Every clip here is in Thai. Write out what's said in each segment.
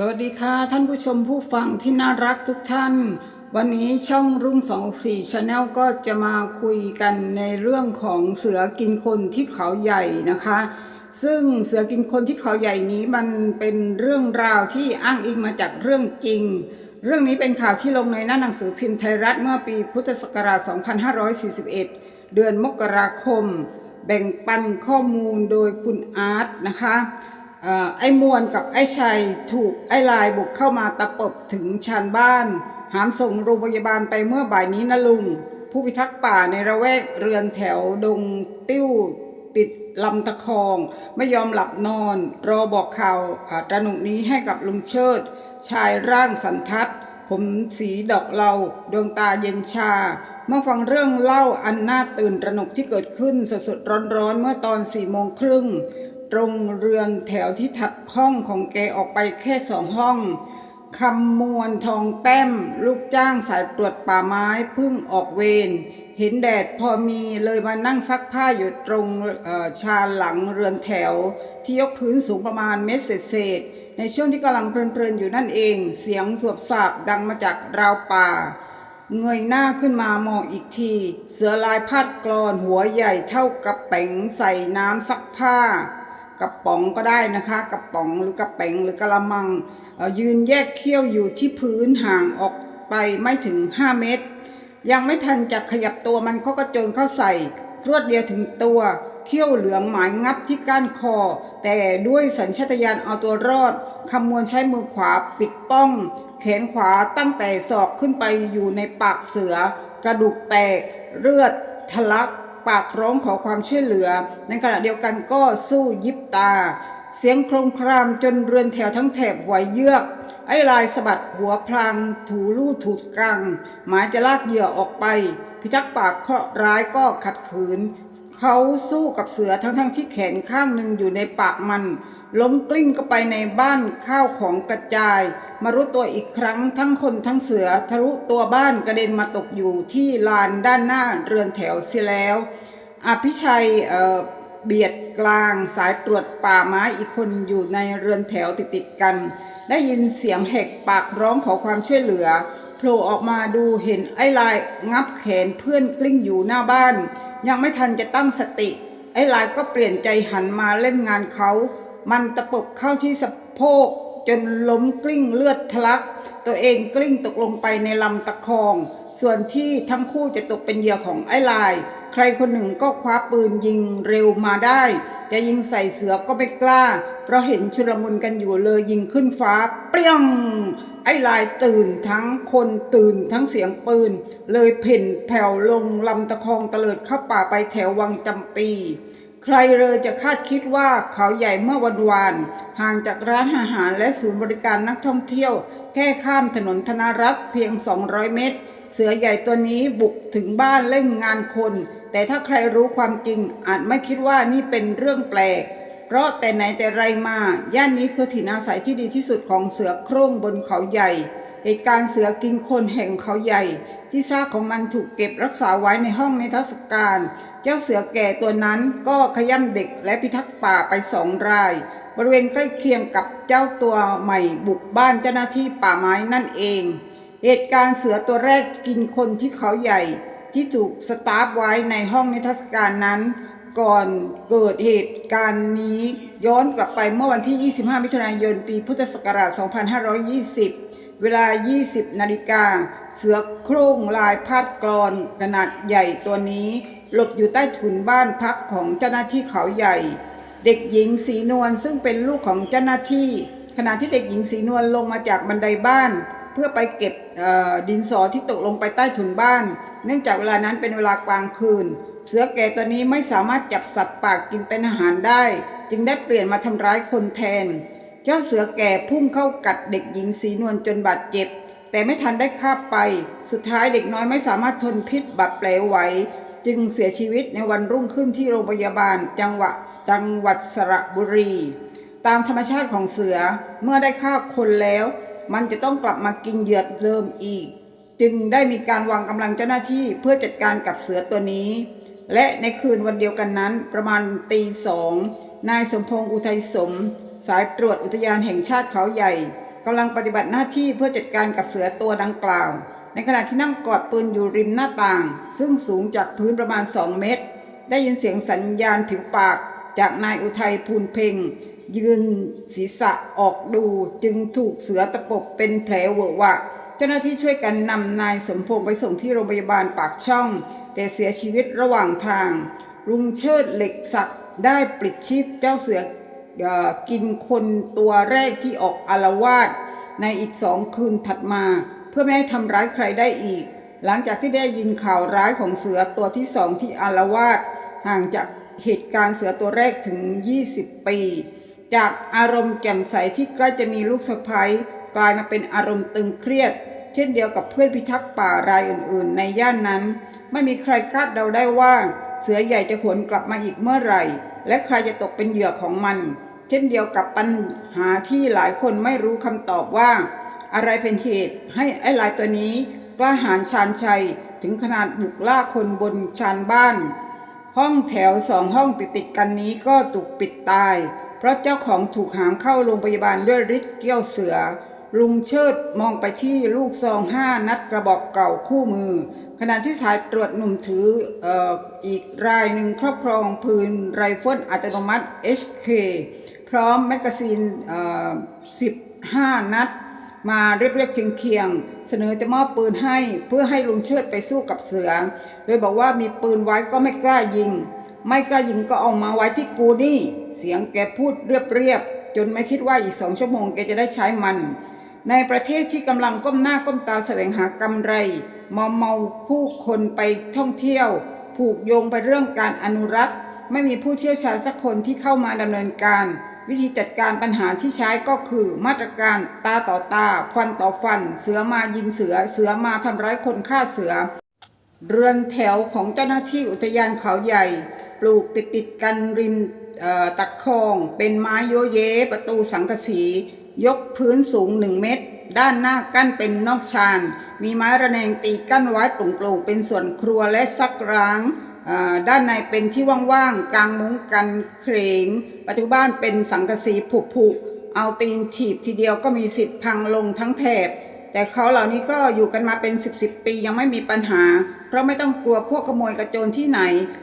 สวัสดีค่ะ ท่านผู้ชมผู้ฟังที่น่ารักทุกท่าน วันนี้ช่องรุ่งสองสี่ชาแนลก็จะมาคุยกันในเรื่องของเสือกินคนที่เขาใหญ่นะคะ ซึ่งเสือกินคนที่เขาใหญ่นี้มันเป็นเรื่องราวที่อ้างอิงมาจากเรื่องจริง เรื่องนี้เป็นข่าวที่ลงในหน้าหนังสือพิมพ์ไทยรัฐเมื่อปีพุทธศักราช 2541 เดือนมกราคม แบ่งปันข้อมูลโดยคุณอาร์ตนะคะ ไอ้มวลกับไอ้ชัยถูกไอ้ลายบุกเข้ามาตะปบถึงชานบ้าน หามส่งโรงพยาบาลไปเมื่อบ่ายนี้นะลุง ผู้พิทักษ์ป่าในระแวกเรือนแถวดงติ้วติดลำตะคอง ไม่ยอมหลับนอน รอบอกข่าวตระหนุกนี้ให้กับลุงเชิด ชายร่างสันทัด ผมสีดอกเหลาดวงตาเย็นชา เมื่อฟังเรื่องเล่าอันน่าตื่นตระหนกที่เกิดขึ้นสดๆร้อนๆเมื่อตอนสี่โมงครึ่ง ตรงเรือนแถวที่ถัดห้องของแกออกไปแค่สองห้องคำมวลทองแต้ม ลูกจ้างสายตรวจป่าไม้พิ่งออกเวรเห็นแดดพอมีเลยมานั่งซักผ้าอยู่ตรงชาหลังเรือนแถว ที่ยกพื้นสูงประมาณเมตรเศษ ในช่วงที่กำลังเพลินๆอยู่นั่นเอง เสียงสวบสาบดังมาจากราวป่า เงยหน้าขึ้นมามองอีกที เสือลายพาดกรอนหัวใหญ่เท่ากับแป๋งใส่น้ำซักผ้า กระป๋องก็ได้นะคะ กระป๋องหรือกระเป๋งหรือกระมัง ยืนแยกเขี้ยวอยู่ที่พื้นห่างออกไปไม่ถึง 5 เมตร ยังไม่ทันจะขยับตัวมันก็กระโจนเข้าใส่ รวดเดียวถึงตัวเขี้ยวเหลืองหมายงับที่ก้านคอ แต่ด้วยสัญชาตญาณเอาตัวรอดคำมวลใช้มือขวาปิดป้อง แขนขวาตั้งแต่ศอกขึ้นไปอยู่ในปากเสือ กระดูกแตกเลือดทะลัก ปากร้องขอความช่วยเหลือ ในขณะเดียวกันก็สู้ยิบตา เสียงโครมครามจนเรือนแถวทั้งแถบไหวเยือก ไอ้ลายสะบัดหัวพลางถูลู่ถูดกังหมายจะลากเหยื่อออกไป พิทักษ์ปากเคราะห์ร้ายก็ขัดขืน เขาสู้กับเสือทั้งๆที่แขนข้างหนึ่งอยู่ในปากมัน ล้มกลิ้งเข้าไปในบ้านข้าวของกระจาย มารู้ตัวอีกครั้งทั้งคนทั้งเสือทะลุตัวบ้านกระเด็นมาตกอยู่ที่ลานด้านหน้าเรือนแถวเสียแล้ว อภิชัยเเบียดกลางสายตรวจป่าไม้อีกคนอยู่ในเรือนแถวติดๆกัน ได้ยินเสียงแหกปากร้องขอความช่วยเหลือโผล่ออกมาดูเห็นไอ้ลายงับแขนเพื่อนกลิ้งอยู่หน้าบ้าน ยังไม่ทันจะตั้งสติ ไอ้ลายก็เปลี่ยนใจหันมาเล่นงานเขา มันตะปบเข้าที่สะโพกจนล้มกลิ้งเลือดทะลัก ตัวเองกลิ้งตกลงไปในลำตะคอง ส่วนที่ทั้งคู่จะตกเป็นเหยื่อของไอ้ลาย ใครคนหนึ่งก็คว้าปืนยิงเร็วมาได้ จะยิงใส่เสือก็ไม่กล้า เพราะเห็นชุลมุนกันอยู่เลยยิงขึ้นฟ้า เปรี้ยง ไอ้ลายตื่นทั้งคนตื่นทั้งเสียงปืน เลยเพ่นแผ่วลงลำตะคองตะเลิดเข้าป่าไปแถววังจำปีใครเลยจะคาดคิดว่าเขาใหญ่เมื่อวันวานห่างจากร้านอาหารและศูนย์บริการนักท่องเที่ยว แค่ข้ามถนนธนรัตน์เพียง 200 เมตร เสือใหญ่ตัวนี้บุกถึงบ้านเล่นงานคน แต่ถ้าใครรู้ความจริงอาจไม่คิดว่านี่เป็นเรื่องแปลก เพราะแต่ไหนแต่ไรมา ย่านนี้คือถิ่นอาศัยที่ดีที่สุดของเสือโคร่งบนเขาใหญ่ เหตุการณ์เสือกินคนแห่งเขาใหญ่ ที่ซากของมันถูกเก็บรักษาไว้ในห้องในทรรศการ เจ้าเสือแก่ตัวนั้นก็ขย้ำเด็กและพิทักษ์ป่าไปสองราย บริเวณใกล้เคียงกับเจ้าตัวใหม่บุกบ้านเจ้าหน้าที่ป่าไม้นั่นเอง เหตุการณ์เสือตัวแรกกินคนที่เขาใหญ่ ที่ถูกสตาร์ฟไว้ในห้องนิทรรศการนั้น ก่อนเกิดเหตุการณ์นี้ย้อนกลับไปเมื่อวันที่ 25 มิถุนายน ปีพุทธศักราช 2520 เวลา 20 นาฬิกา เสือโคร่งลายพาดกรอนขนาดใหญ่ตัวนี้ หลบอยู่ใต้ถุนบ้านพักของเจ้าหน้าที่เขาใหญ่ เด็กหญิงสีนวลซึ่งเป็นลูกของเจ้าหน้าที่ ขณะที่เด็กหญิงสีนวลลงมาจากบันไดบ้าน พื่อไปเก็บดินสอที่ตกลงไปใต้ถุนบ้าน เนื่องจากเวลานั้นเป็นเวลากลางคืน เสือแก่ตัวนี้ไม่สามารถจับสัตว์ป่ากินเป็นอาหารได้ จึงได้เปลี่ยนมาทำร้ายคนแทน เจ้าเสือแก่พุ่งเข้ากัดเด็กหญิงสีนวลจนบาดเจ็บ แต่ไม่ทันได้คาบไป สุดท้ายเด็กน้อยไม่สามารถทนพิษบาดแผลไหวจึงเสียชีวิตในวันรุ่งขึ้นที่โรงพยาบาลจังหวัดจังหวัดสระบุรี ตามธรรมชาติของเสือเมื่อได้ฆ่าคนแล้ว มันจะต้องกลับมากินเหยื่อเดิมอีก จึงได้มีการวางกำลังเจ้าหน้าที่เพื่อจัดการกับเสือตัวนี้ และในคืนวันเดียวกันนั้น ประมาณตีสองนายสมพงษ์อุทัยสม สายตรวจอุทยานแห่งชาติเขาใหญ่กำลังปฏิบัติหน้าที่เพื่อจัดการกับเสือตัวดังกล่าว ในขณะที่นั่งกอดปืนอยู่ริมหน้าต่าง ซึ่งสูงจากพื้นประมาณ 2 เมตร ได้ยินเสียงสัญญาณผิวปากจากนายอุทัยพูนเพ่ง ยืนศีรษะออกดูจึงถูกเสือตะปบเป็นแผลเวอะวะ เจ้าหน้าที่ช่วยกันนำนายสมพงษ์ไปส่งที่โรงพยาบาลปากช่อง แต่เสียชีวิตระหว่างทาง ลุงเชิดเหล็กศักด์ได้ปลิดชีพเจ้าเสืออกินคนตัวแรกที่ออกอารวาสในอีกสองคืนถัดมา เพื่อไม่ให้ทำร้ายใครได้อีก หลังจากที่ได้ยินข่าวร้ายของเสือตัวที่สองที่อารวาสห่างจากเหตุการณ์เสือตัวแรกถึง 20 ปี จากอารมณ์แจ่มใสที่ใกล้จะมีลูกสะใภ้กลายมาเป็นอารมณ์ตึงเครียด เช่นเดียวกับเพื่อนพิทักษ์ป่ารายอื่นๆ ในย่านนั้น ไม่มีใครคาดเดาได้ว่า เสือใหญ่จะผลกลับมาอีกเมื่อไหร่ และใครจะตกเป็นเหยื่อของมัน เช่นเดียวกับปัญหาที่หลายคนไม่รู้คำตอบว่า อะไรเป็นเหตุให้ไอ้ลายตัวนี้ กล้าหาญชาญชัยถึงขนาดบุกล่าคนบนชานบ้าน ห้องแถวสองห้องติดติดกันนี้ก็ถูกปิดตาย เพราะเจ้าของถูกหามเข้าโรงพยาบาลด้วยฤทธิ์เกี้ยวเสือ ลุงเชิดมองไปที่ลูกซองห้านัดกระบอกเก่าคู่มือ ขณะที่สายตรวจหนุ่มถืออออีกรายหนึ่งครอบครองปืนไรเฟิลอัตโนมัติ HK พร้อมแมกกาซีน15นัด มาเรียบๆเคียงๆเสนอจะมอบปืนให้เพื่อให้ลุงเชิดไปสู้กับเสือ โดยบอกว่ามีปืนไว้ก็ไม่กล้ายิง ไม่กล้ายิงก็เอามาไว้ที่กูนี่ เสียงแกพูดเรียบๆจนไม่คิดว่าอีกสองชั่วโมงแกจะได้ใช้มัน ในประเทศที่กำลังก้มหน้าก้มตาแสวงหากำไรมอมเมาผู้คนไปท่องเที่ยว ผูกโยงไปเรื่องการอนุรักษ์ ไม่มีผู้เชี่ยวชาญสักคนที่เข้ามาดำเนินการ วิธีจัดการปัญหาที่ใช้ก็คือมาตรการตาต่อตา ฟันต่อฟัน เสือมายิงเสือ เสือมาทำร้ายคนฆ่าเสือ เรือนแถวของเจ้าหน้าที่อุทยานเขาใหญ่ ปลูกติดติดกันริมตักคลองเป็นไม้โยเยประตูสังกะสี ยกพื้นสูงหนึ่งเมตร ด้านหน้ากั้นเป็นนอกชาน มีไม้ระแนงตีกั้นไว้โปร่งๆเป็นส่วนครัวและซักร้างด้านในเป็นที่ว่างๆ กลางมุ้งกันเครงปัจจุบันเป็นสังกะสีผุๆเอาตีนถีบทีเดียวก็มีสิทธิ์พังลงทั้งแถบ แต่เขาเหล่านี้ก็อยู่กันมาเป็น 10บสปียังไม่มีปัญหา เพราะไม่ต้องกลัวพวกขโมยกระโจนที่ไหน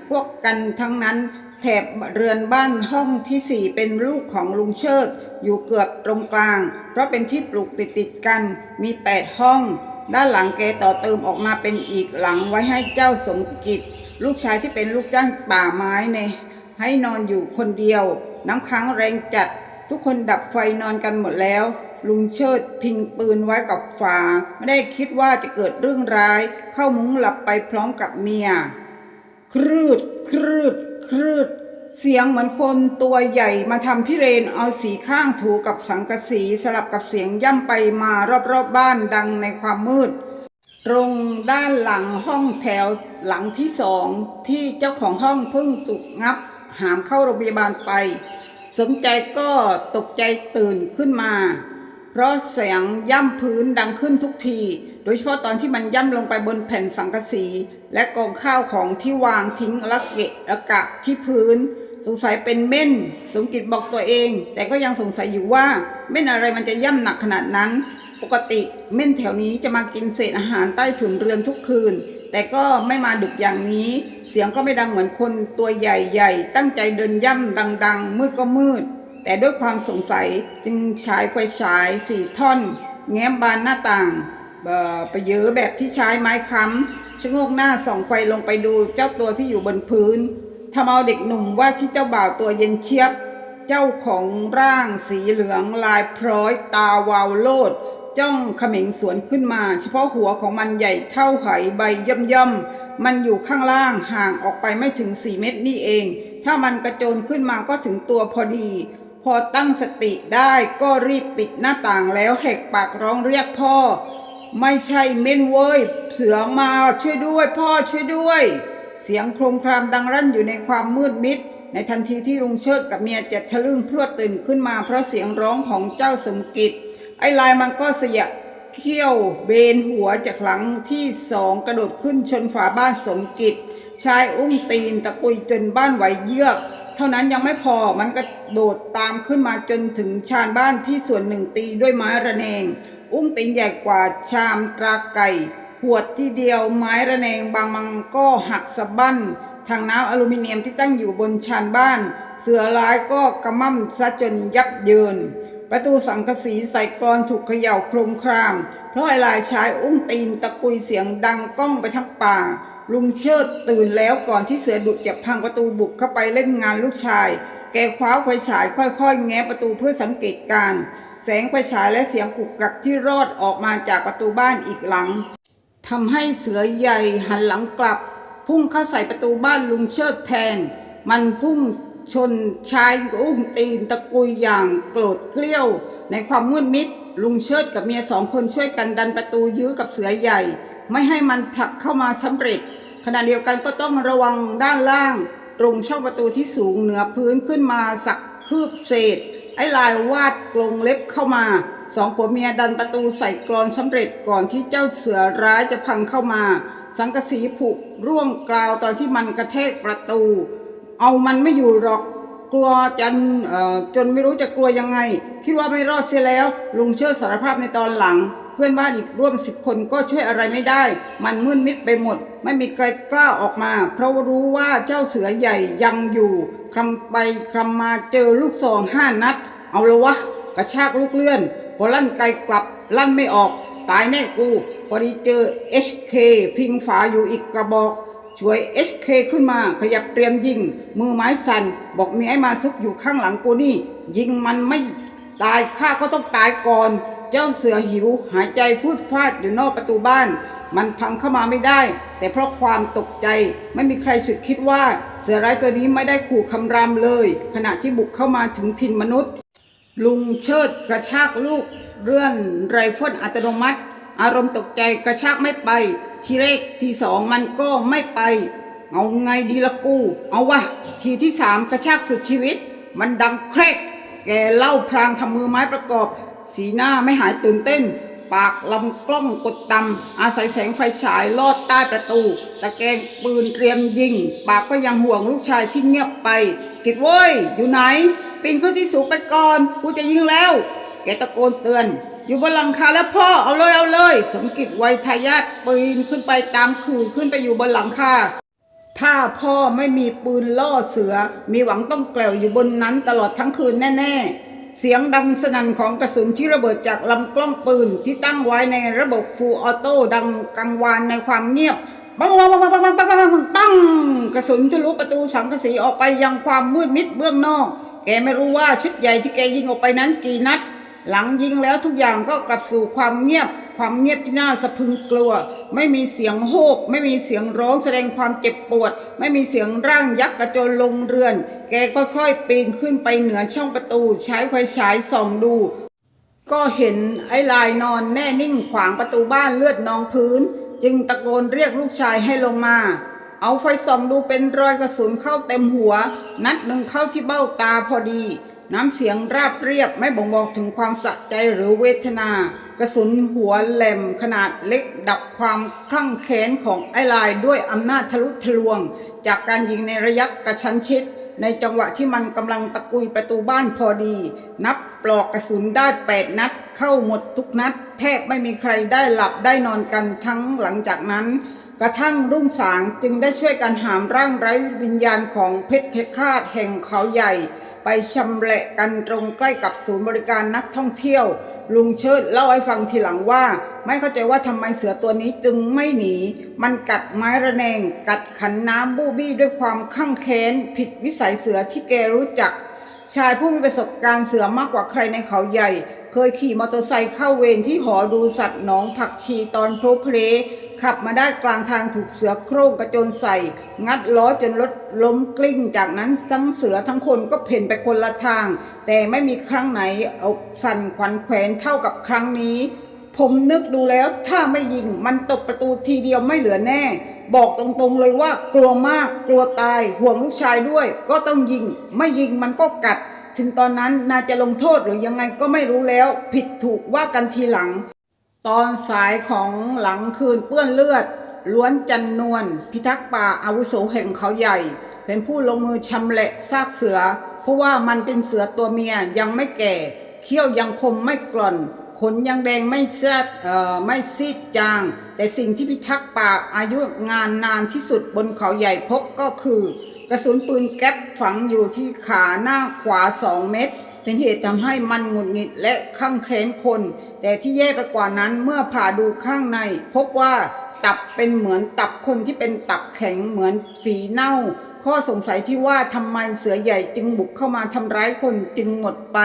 พวกกันทั้งนั้นแถบเรือนบ้านห้องที่สี่เป็นลูกของลุงเชิด อยู่เกือบตรงกลาง เพราะเป็นที่ปลูกติดติดกัน มีแปดห้อง ด้านหลังแกต่อเติมออกมาเป็นอีกหลังไว้ให้เจ้าสมกิจ ลูกชายที่เป็นลูกจ้างป่าไม้เนยให้นอนอยู่คนเดียว น้ำค้างแรงจัด ทุกคนดับไฟนอนกันหมดแล้วลุงเชิดพิงปืนไว้กับฝาไม่ได้คิดว่าจะเกิดเรื่องร้าย เข้ามุ้งหลับไปพร้อมกับเมีย ครืดครืดครืด เสียงเหมือนคนตัวใหญ่มาทำพิเรนเอาสีข้างถูกับสังกะสีสลับกับเสียงย่ำไปมารอบๆบบ้านดังในความมืด ตรงด้านหลังห้องแถวหลังที่สองที่เจ้าของห้องเพิ่งถูกงับ หามเข้าโรงพยาบาลไป สมใจก็ตกใจตื่นขึ้นมา เพราะเสียงย่ำพื้นดังขึ้นทุกที โดยเฉพาะตอนที่มันย่ำลงไปบนแผ่นสังกะสี และกองข้าวของที่วางทิ้งละเกะระกะที่พื้น สงสัยเป็นเม่น สมกิจบอกตัวเอง แต่ก็ยังสงสัยอยู่ว่าเม่นอะไรมันจะย่ำหนักขนาดนั้น ปกติเม่นแถวนี้จะมากินเศษอาหารใต้ถุนเรือนทุกคืน แต่ก็ไม่มาดึกอย่างนี้ เสียงก็ไม่ดังเหมือนคนตัวใหญ่ๆ ตั้งใจเดินย่ำดัง ๆ มืดก็มืด แต่ด้วยความสงสัยจึงฉายไฟฉายสี่ท่อน แง้มบานหน้าต่างไปเยอะแบบที่ใช้ไม้ค้ำชะโงกหน้าส่องไฟลงไปดูเจ้าตัวที่อยู่บนพื้นทำเอาเด็กหนุ่มว่าที่เจ้าบ่าวตัวเย็นเชียบ เจ้าของร่างสีเหลืองลายพร้อยตาวาวโลด จ้องเขม็งสวนขึ้นมา เฉพาะหัวของมันใหญ่เท่าไหใบย่อมย่อมๆมันอยู่ข้างล่างห่างออกไปไม่ถึงสี่เมตรนี่เอง ถ้ามันกระโจนขึ้นมาก็ถึงตัวพอดี พอตั้งสติได้ก็รีบปิดหน้าต่างแล้วแหกปากร้องเรียกพ่อ ไม่ใช่เม่นเว้ย เสือมาช่วยด้วย พ่อช่วยด้วย เสียงโครมครามดังรั่นอยู่ในความมืดมิด ในทันทีที่ลุงเชิดกับเมียเจ็ดทะลึ่งพรวดตื่นขึ้นมาเพราะเสียงร้องของเจ้าสมกิจ ไอ้ลายมันก็เสียเขี้ยวเบนหัวจากหลังที่สองกระโดดขึ้นชนฝาบ้านสมกิจชายอุ้งตีนตะกุยจนบ้านไหวเยือก เท่านั้นยังไม่พอมันก็โดดตามขึ้นมาจนถึงชานบ้านที่ส่วนหนึ่งตีด้วยไม้ระแนง อุ้งติงใหญ่กว่าชามตราไก่หวดที่เดียวไม้ระแนงบางมังก็หักสะบั้นทางน้ำอลูมิเนียมที่ตั้งอยู่บนชานบ้าน เสือร้ายก็กระม่ำซะจนยับเยิน ประตูสังกะสีใส่กรอนถูกเขย่าโครมคราม เพราะไอ้ลายชายอุ้งตีนตะกุยเสียงดังก้องไปทั้งป่า ลุงเชิดตื่นแล้วก่อนที่เสือดุจะพังประตูบุกเข้าไปเล่นงานลูกชาย แกคว้าไฟฉายค่อยๆ แง้ประตูเพื่อสังเกตการ แสงไฟฉายและเสียงกุกกักที่รอดออกมาจากประตูบ้านอีกหลังทำให้เสือใหญ่หันหลังกลับ พุ่งเข้าใส่ประตูบ้านลุงเชิดแทน มันพุ่งชนชายอุ้งตีนตะกุยอย่างโกรธเกลี้ยว ในความมืดมิดลุงเชิดกับเมียสองคนช่วยกันดันประตูยื้อกับเสือใหญ่ ไม่ให้มันผลักเข้ามาสำเร็จ ขณะเดียวกันก็ต้องระวังด้านล่าง ตรงช่องประตูที่สูงเหนือพื้นขึ้นมาสักคืบเศษ ไอ้ลายวาดกรงเล็บเข้ามาสองผัวเมียดันประตูใส่กรอนสำเร็จก่อนที่เจ้าเสือร้ายจะพังเข้ามา สังกะสีผุร่วงกราวตอนที่มันกระแทกประตู เอามันไม่อยู่หรอกกลัวจนเอ่อจนไม่รู้จะกลัวยังไง คิดว่าไม่รอดเสียแล้ว ลุงเชิดสารภาพในตอนหลัง เพื่อนบ้านอีกร่วมสิบคนก็ช่วยอะไรไม่ได้ มันมืดมิดไปหมด ไม่มีใครกล้าออกมา เพราะรู้ว่าเจ้าเสือใหญ่ยังอยู่คลำไปคลำมาเจอลูกซองห้านัด เอาละวะ กระชากลูกเลื่อน พอลั่นไกลกลับลั่นไม่ออก ตายแน่กู พอดีเจอ HK พิงฝาอยู่อีกกระบอกช่วย HK ขึ้นมาขยับเตรียมยิง มือไม้สั่น บอกมีไอ้มาซุกอยู่ข้างหลังกูนี่ ยิงมันไม่ตายข้าก็ต้องตายก่อน เจ้าเสือหิว หายใจฟูดฟาดอยู่นอกประตูบ้าน มันพังเข้ามาไม่ได้ แต่เพราะความตกใจไม่มีใครฉุดคิดว่าเสือร้ายตัวนี้ไม่ได้ขู่คำรามเลย ขณะที่บุกเข้ามาถึงถิ่นมนุษย์ ลุงเชิดกระชากลูก เรื่อนไรเฟิลอัตโนมัติ อารมณ์ตกใจกระชากไม่ไป ทีแรกทีสองมันก็ไม่ไป เอาไงดีละกู เอาวะทีที่สามกระชากสุดชีวิต มันดังแครกแกเล่าพรางทำมือไม้ประกอบ สีหน้าไม่หายตื่นเต้น ปากลำกล้องกดต่ำอาศัยแสงไฟฉายลอดใต้ประตู ตะแกงปืนเตรียมยิง ปากก็ยังห่วงลูกชายที่เงียบไป กิดเว้ย อยู่ไหน ปีนขึ้นที่สูงไปก่อน กูจะยิงแล้ว แกตะโกนเตือน อยู่บนหลังคาแล้วพ่อ เอาเลยเอาเลย สมกิจไวทายาทปีนขึ้นไปตามขื่อขึ้นไปอยู่บนหลังคาถ้าพ่อไม่มีปืนล่อเสือ มีหวังต้องแกลวอยู่บนนั้นตลอดทั้งคืนแน่ ๆ เสียงดังสนั่นของกระสุนที่ระเบิดจากลำกล้องปืนที่ตั้งไว้ในระบบฟูลออโต้ดังกังวานในความเงียบปังปังปังปังปังปังปังปังปังปังกระสุนทะลุประตูสังกะสีออกไปยังความมืดมิดเบื้องนอก แกไม่รู้ว่าชุดใหญ่ที่แกยิงออกไปนั้นกี่นัด หลังยิงแล้วทุกอย่างก็กลับสู่ความเงียบ ความเงียบที่น่าสะพึงกลัว ไม่มีเสียงโฮกไม่มีเสียงร้องแสดงความเจ็บปวด ไม่มีเสียงร่างยักษ์กระโจนลงเรือน แกก็ค่อยๆปีนขึ้นไปเหนือช่องประตู ใช้ไฟฉายส่องดู ก็เห็นไอ้ลายนอนแน่นิ่งขวางประตูบ้านเลือดนองพื้น จึงตะโกนเรียกลูกชายให้ลงมา เอาไฟส่องดูเป็นรอยกระสุนเข้าเต็มหัว นัดหนึ่งเข้าที่เบ้าตาพอดี น้ำเสียงราบเรียบไม่บ่งบอกถึงความสะใจหรือเวทนา กระสุนหัวแหลมขนาดเล็กดับความคลั่งแค้นของไอ้ลายด้วยอำนาจทะลุทะลวง จากการยิงในระยะกระชั้นชิด ในจังหวะที่มันกำลังตะกุยประตูบ้านพอดี นับปลอกกระสุนได้แปดนัด เข้าหมดทุกนัด แทบไม่มีใครได้หลับได้นอนกันทั้งหลังจากนั้น กระทั่งรุ่งสางจึงได้ช่วยกันหามร่างไร้วิญญาณของเพชรเพชรคาดแห่งเขาใหญ่ ไปชำแหละกันตรงใกล้กับศูนย์บริการนักท่องเที่ยว ลุงเชิดเล่าให้ฟังทีหลังว่า ไม่เข้าใจว่าทำไมเสือตัวนี้จึงไม่หนี มันกัดไม้ระแนง กัดขันน้ำบูบี้ด้วยความข้างแค้น ผิดวิสัยเสือที่แกรู้จัก ชายผู้มีประสบการณ์เสือมากกว่าใครในเขาใหญ่ เคยขี่มอเตอร์ไซค์เข้าเวรที่หอดูสัตว์หนองผักชีตอนโพลเพล ขับมาได้กลางทางถูกเสือโคร่งกระโจนใส่ งัดล้อจนรถล้มกลิ้ง จากนั้นทั้งเสือทั้งคนก็เพ่นไปคนละทาง แต่ไม่มีครั้งไหนอกสั่นขวัญแขวนเท่ากับครั้งนี้ ผมนึกดูแล้วถ้าไม่ยิงมันตบประตูทีเดียวไม่เหลือแน่ บอกตรงๆเลยว่ากลัวมากกลัวตายห่วงลูกชายด้วย ก็ต้องยิง ไม่ยิงมันก็กัด ถึงตอนนั้นนาจะลงโทษหรือยังไงก็ไม่รู้แล้ว ผิดถูกว่ากันทีหลัง ตอนสายของหลังคืนเปื้อนเลือด ล้วนจันนวลพิทักษ์ป่าอาวุโสแห่งเขาใหญ่ เป็นผู้ลงมือชำแหละซากเสือ เพราะว่ามันเป็นเสือตัวเมียยังไม่แก่ เขี้ยวยังคมไม่กร่อนขนยังแดงไม่แซดเอ่อไม่ซีดจาง แต่สิ่งที่พิทักษ์ป่าอายุงานนานที่สุดบนเขาใหญ่พบก็คือ กระสุนปืนแก๊ปฝังอยู่ที่ขาหน้าขวาสองเม็ด เป็นเหตุทำให้มันหงุดหงิดและข้างแค้นคน แต่ที่แย่ไปกว่านั้นเมื่อผ่าดูข้างใน พบว่าตับเป็นเหมือนตับคนที่เป็นตับแข็งเหมือนฝีเน่า ข้อสงสัยที่ว่าทำไมเสือใหญ่จึงบุกเข้ามาทำร้ายคนจึงหมดไป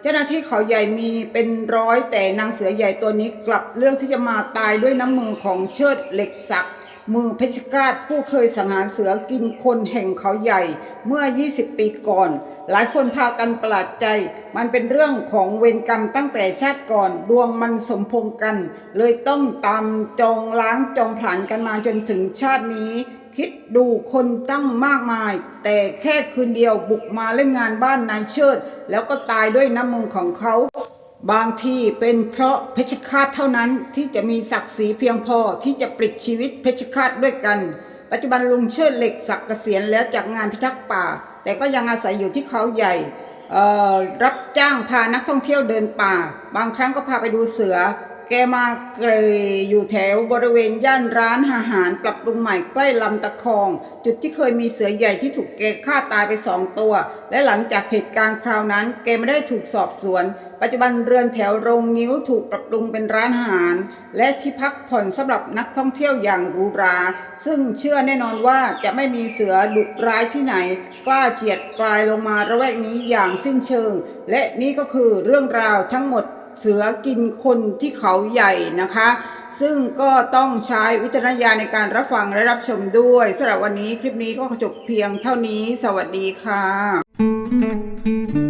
เจ้าหน้าที่เขาใหญ่มีเป็นร้อยแต่นางเสือใหญ่ตัวนี้กลับเลือกที่จะมาตายด้วยน้ำมือของเชิดเหล็กศัก มือเพชรกาตผู้เคยสังหารเสือกินคนแห่งเขาใหญ่เมื่อ 20 ปีก่อน หลายคนพากันประหลาดใจ มันเป็นเรื่องของเวรกรรมตั้งแต่ชาติก่อน ดวงมันสมพงกัน เลยต้องตามจองล้างจองผลาญกันมาจนถึงชาตินี้ คิดดูคนตั้งมากมาย แต่แค่คืนเดียวบุกมาเล่นงานบ้านนายเชิด แล้วก็ตายด้วยน้ำมือของเขา บางทีเป็นเพราะเพชฌฆาตเท่านั้นที่จะมีศักดิ์ศรีเพียงพอที่จะปลิดชีวิตเพชฌฆาตด้วยกัน ปัจจุบันลุงเชิดเหล็กศักดิ์เกษียณแล้วจากงานพิทักษ์ป่า แต่ก็ยังอาศัยอยู่ที่เขาใหญ่รับจ้างพานักท่องเที่ยวเดินป่า บางครั้งก็พาไปดูเสือ แกมาเกรอยู่แถวบริเวณย่านร้านอาหารปรับปรุงใหม่ใกล้ลำตะคอง จุดที่เคยมีเสือใหญ่ที่ถูกแกฆ่าตายไปสองตัว และหลังจากเหตุการณ์คราวนั้น แกไม่ได้ถูกสอบสวน ปัจจุบันเรือนแถวโรงนิ้วถูกปรับปรุงเป็นร้านอาหาร และที่พักผ่อนสำหรับนักท่องเที่ยวอย่างหรูหรา ซึ่งเชื่อแน่นอนว่าจะไม่มีเสือดุร้ายที่ไหน กล้าเจียดกลายลงมาระแวกนี้อย่างสิ้นเชิง และนี่ก็คือเรื่องราวทั้งหมดเสือกินคนที่เขาใหญ่นะคะ ซึ่งก็ต้องใช้วิจารณญาณในการรับฟังและรับชมด้วยสำหรับวันนี้คลิปนี้ก็จบเพียงเท่านี้ สวัสดีค่ะ